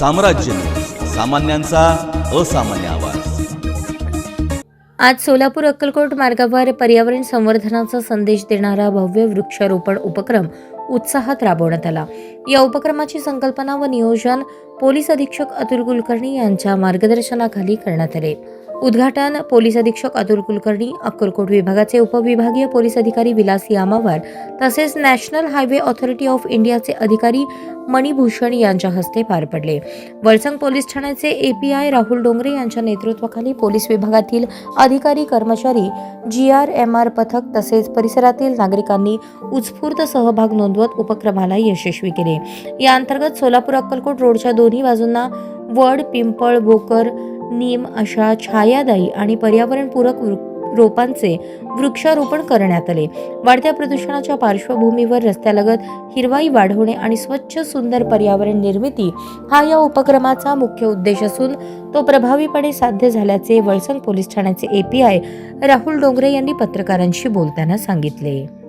साम्राज्य. सामान्यांचा असामान्य आवाज. आज सोलापूर अक्कलकोट मार्गावर पर्यावरण संवर्धनाचा संदेश देणारा भव्य वृक्षारोपण उपक्रम उत्साहात राबवण्यात आला. या उपक्रमाची संकल्पना व नियोजन पोलीस अधीक्षक अतुल कुलकर्णी यांच्या मार्गदर्शनाखाली करण्यात आले. उद्घाटन पोलीस अधीक्षक अतुल कुलकर्णी अक्कलकोट विभागाचे उपविभागीय पोलीस अधिकारी विलास यामावर तसेच नॅशनल हायवे ऑथॉरिटी ऑफ इंडियाचे अधिकारी मणिभूषण यांच्या हस्ते पार पडले. वळसंग पोलीस ठाण्याचे एपीआय राहुल डोंगरे यांच्या नेतृत्वाखाली पोलीस विभागातील अधिकारी कर्मचारी जी आर एम आर पथक तसेच परिसरातील नागरिकांनी उत्स्फूर्त सहभाग नोंदवत उपक्रमाला यशस्वी केले. या अंतर्गत सोलापूर अक्कलकोट रोडच्या दोन्ही बाजूंना वड पिंपळ बोकर नीम अशा छायादायी आणि पर्यावरणपूरक रोपांचे वृक्षारोपण करण्यात आले. वाढत्या प्रदूषणाच्या पार्श्वभूमीवर रस्त्यालगत हिरवाई वाढवणे आणि स्वच्छ सुंदर पर्यावरण निर्मिती हा या उपक्रमाचा मुख्य उद्देश असून तो प्रभावीपणे साध्य झाल्याचे वळसंग पोलीस ठाण्याचे एपीआय राहुल डोंगरे यांनी पत्रकारांशी बोलताना सांगितले.